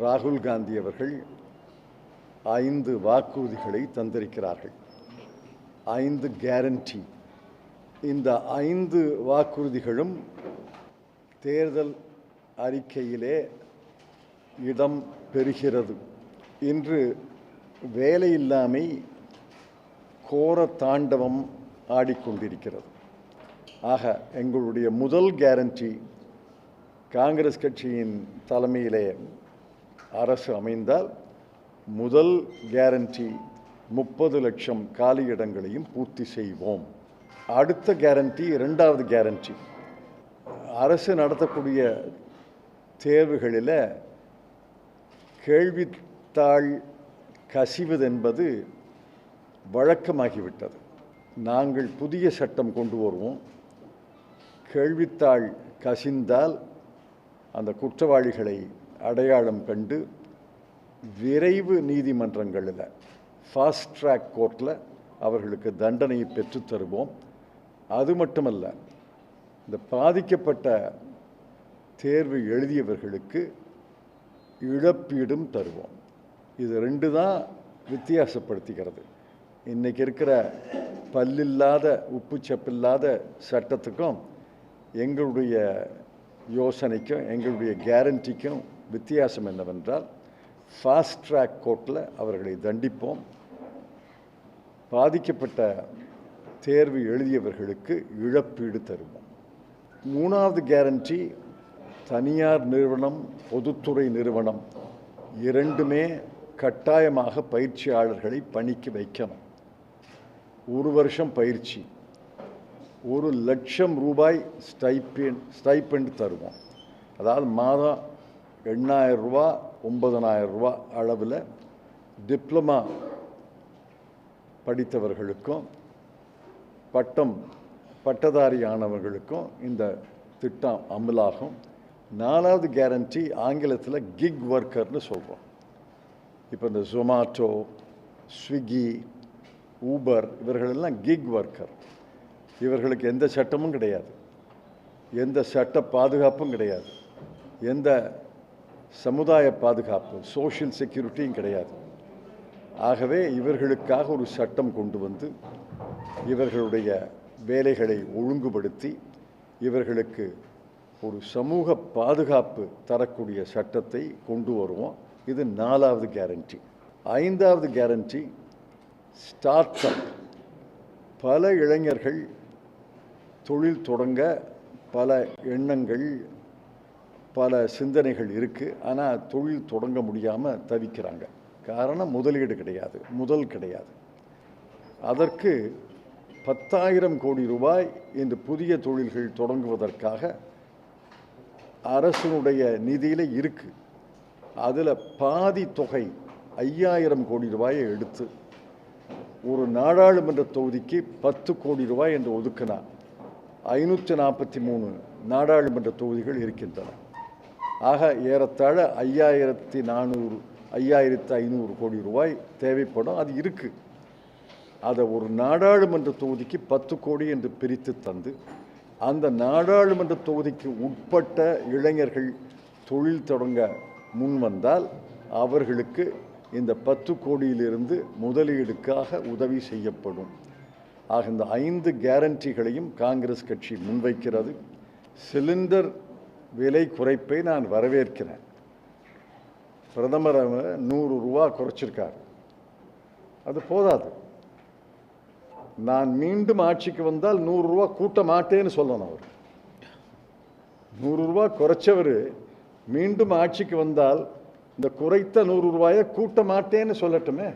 ராகுல் காந்தி அவர்கள் ஐந்து வாக்குறுதிகளை தந்திருக்கிறார்கள். ஐந்து கேரண்டி இந்த ஐந்து வாக்குறுதிகளும் தேர்தல் அறிக்கையிலே இடம் பெறுகிறது. இன்று வேலையில்லாமை கோர தாண்டவம் ஆடிக்கொண்டிருக்கிறது. ஆக எங்களுடைய முதல் கேரண்டி காங்கிரஸ் கட்சியின் தலைமையிலே அரசு அமைந்தால் முதல் கேரண்டி முப்பது லட்சம் காலி இடங்களையும் பூர்த்தி செய்வோம். அடுத்த கேரண்டி இரண்டாவது கேரண்டி அரசு நடத்தக்கூடிய தேர்வுகளில் கேள்வித்தாள் கசிவது என்பது வழக்கமாகிவிட்டது. நாங்கள் புதிய சட்டம் கொண்டு வருவோம். கேள்வித்தாள் கசிந்தால் அந்த குற்றவாளிகளை அடையாளம் கண்டு விரைவு நீதிமன்றங்களில் ஃபாஸ்ட் ட்ராக் கோர்ட்டில் அவர்களுக்கு தண்டனையை பெற்றுத் தருவோம். அது மட்டுமல்ல இந்த பாதிக்கப்பட்ட தேர்வு எழுதியவர்களுக்கு இழப்பீடும் தருவோம். இது ரெண்டு தான் வித்தியாசப்படுத்திக்கிறது இன்றைக்கி இருக்கிற பல்லில்லாத உப்பு சப்பில்லாத சட்டத்துக்கும் எங்களுடைய யோசனைக்கும் எங்களுடைய கேரண்டிக்கும் வித்தியாசம் என்னவென்றால் ஃபாஸ்ட் ட்ராக் கோர்ட்டில் அவர்களை தண்டிப்போம். பாதிக்கப்பட்ட தேர்வு எழுதியவர்களுக்கு இழப்பீடு தருவோம். மூணாவது கேரண்டி தனியார் நிறுவனம் பொதுத்துறை நிறுவனம் இரண்டுமே கட்டாயமாக பயிற்சியாளர்களை பணிக்கு வைக்கணும். ஒரு வருஷம் பயிற்சி ஒரு லட்சம் ரூபாய் ஸ்டைப்பெண்ட் ஸ்டைப்பெண்ட் தருவோம். அதாவது மாதம் எண்ணாயிரரூபா ரூபா அளவில் டிப்ளமா படித்தவர்களுக்கும் பட்டம் பட்டதாரியானவர்களுக்கும் இந்த திட்டம் அமலாகும். நாலாவது கேரண்டி ஆங்கிலத்தில் கிக் ஒர்க்கர்னு சொல்கிறோம் இப்போ இந்த ஜொமாட்டோ ஸ்விக்கி ஊபர் இவர்களெல்லாம் கிக் ஒர்க்கர் இவர்களுக்கு எந்த சட்டமும் கிடையாது. எந்த சட்ட பாதுகாப்பும் கிடையாது. எந்த சமுதாய பாதுகாப்பு சோஷியல் செக்யூரிட்டியும் கிடையாது. ஆகவே இவர்களுக்காக ஒரு சட்டம் கொண்டு வந்து இவர்களுடைய வேலைகளை ஒழுங்குபடுத்தி இவர்களுக்கு ஒரு சமூக பாதுகாப்பு தரக்கூடிய சட்டத்தை கொண்டு வருவோம். இது நாலாவது கேரண்டி ஐந்தாவது கேரண்டி ஸ்டார்ட் அப் பல இளைஞர்கள் தொழில் தொடங்க பல எண்ணங்கள் பல சிந்தனைகள் இருக்குது ஆனால் தொழில் தொடங்க முடியாமல் தவிக்கிறாங்க. காரணம் முதலீடு கிடையாது. முதல் கிடையாது. அதற்கு பத்தாயிரம் கோடி ரூபாய் இந்த புதிய தொழில்கள் தொடங்குவதற்காக அரசினுடைய நிதியில் இருக்குது அதில் பாதி தொகை ஐயாயிரம் கோடி ரூபாயை எடுத்து ஒரு நாடாளுமன்ற தொகுதிக்கு பத்து கோடி ரூபாய் என்று ஒதுக்கினா ஐநூற்றி நாற்பத்தி மூணு நாடாளுமன்ற தொகுதிகள் இருக்கின்றன. ஆக ஏறத்தாழ ஐயாயிரத்தி நானூறு ஐயாயிரத்து ஐநூறு கோடி ரூபாய் தேவைப்படும். அது இருக்குது அதை ஒரு நாடாளுமன்ற தொகுதிக்கு பத்து கோடி என்று பிரித்து தந்து அந்த நாடாளுமன்ற தொகுதிக்கு உட்பட்ட இளைஞர்கள் தொழில் தொடங்க முன் வந்தால் அவர்களுக்கு இந்த பத்து கோடியிலிருந்து முதலீடுக்காக உதவி செய்யப்படும். ஆக இந்த ஐந்து கேரண்டிகளையும் காங்கிரஸ் கட்சி முன்வைக்கிறது. சிலிண்டர் விலை குறைப்பை நான் வரவேற்கிறேன். பிரதமர் நூறு ரூபா குறைச்சிருக்கார். அது போதாது. நான் மீண்டும் ஆட்சிக்கு வந்தால் நூறுரூவா கூட்ட மாட்டேன்னு சொல்லணும் அவர். நூறு ரூபா குறைச்சவர் மீண்டும் ஆட்சிக்கு வந்தால் இந்த குறைத்த நூறு ரூபாயை கூட்ட மாட்டேன்னு சொல்லட்டுமே?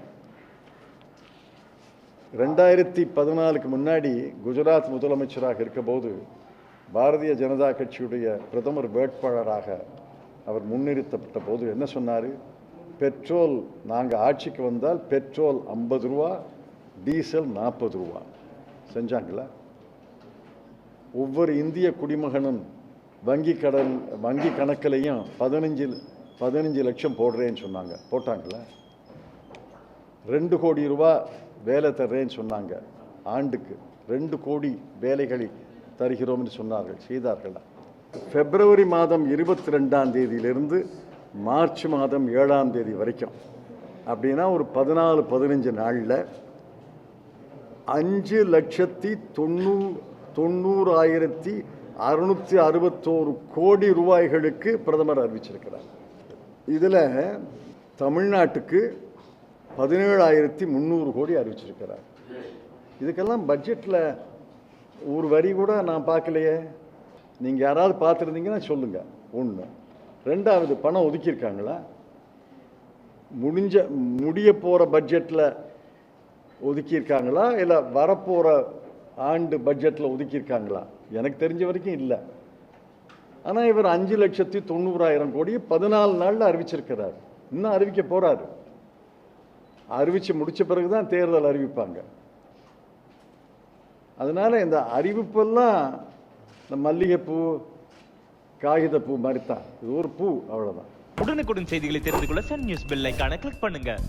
ரெண்டாயிரத்தி பதினாலுக்கு முன்னாடி குஜராத் முதலமைச்சராக இருக்கபோது பாரதிய ஜனதா கட்சியுடைய பிரதமர் வேட்பாளராக அவர் முன்னிறுத்தப்பட்ட போது என்ன சொன்னார்? பெட்ரோல் நாங்கள் ஆட்சிக்கு வந்தால் பெட்ரோல் ஐம்பது ரூபா டீசல் நாற்பது ரூபா. செஞ்சாங்களா? ஒவ்வொரு இந்திய குடிமகனும் வங்கி கடன் வங்கி கணக்கிலையும் பதினஞ்சு பதினஞ்சு லட்சம் போடுறேன்னு சொன்னாங்க. போட்டாங்களா? ரெண்டு கோடி ரூபா வேலை தர்றேன்னு சொன்னாங்க. ஆண்டுக்கு ரெண்டு கோடி வேலைகளை தருகிறோம் என்று சொன்னார்கள் செய்தார்கள். பிப்ரவரி மாதம் இருபத்தி ரெண்டாம் தேதியிலிருந்து மார்ச் மாதம் ஏழாம் தேதி வரைக்கும். அப்படின்னா ஒரு பதினாலு பதினஞ்சு நாளில் அஞ்சு லட்சத்தி தொண்ணூ தொண்ணூறாயிரத்தி அறுநூற்றி அறுபத்தோரு கோடி ரூபாய்களுக்கு பிரதமர் அறிவிச்சிருக்கிறார். இதில் தமிழ்நாட்டுக்கு பதினேழாயிரத்தி முந்நூறு கோடி அறிவிச்சிருக்கிறார். இதுக்கெல்லாம் பட்ஜெட்டில் ஒரு வரி கூட நான் பார்க்கலையே. நீங்கள் யாராவது பார்த்துருந்தீங்கன்னா சொல்லுங்கள் ஒன்று ரெண்டாவது பணம் ஒதுக்கியிருக்காங்களா? முடிஞ்ச முடிய போகிற பட்ஜெட்டில் ஒதுக்கியிருக்காங்களா? இல்லை வரப்போகிற ஆண்டு பட்ஜெட்டில் ஒதுக்கியிருக்காங்களா? எனக்கு தெரிஞ்ச வரைக்கும் இல்லை. ஆனால் இவர் அஞ்சு லட்சத்தி தொண்ணூறாயிரம் கோடி பதினாலு நாளில் அறிவிச்சிருக்கிறார். இன்னும் அறிவிக்க போகிறாரு அறிவித்து முடித்த பிறகு தான் தேர்தல் அறிவிப்பாங்க. அதனால் இந்த அறிவிப்பெல்லாம் இந்த மல்லிகைப்பூ காகிதப்பூ மாதிரி தான் இது ஒரு பூ அவ்வளோதான் உடனுக்குடன் செய்திகளை தெரிந்து கொள்ள சன் நியூஸ் பெல் ஐக்கான கிளிக் பண்ணுங்கள்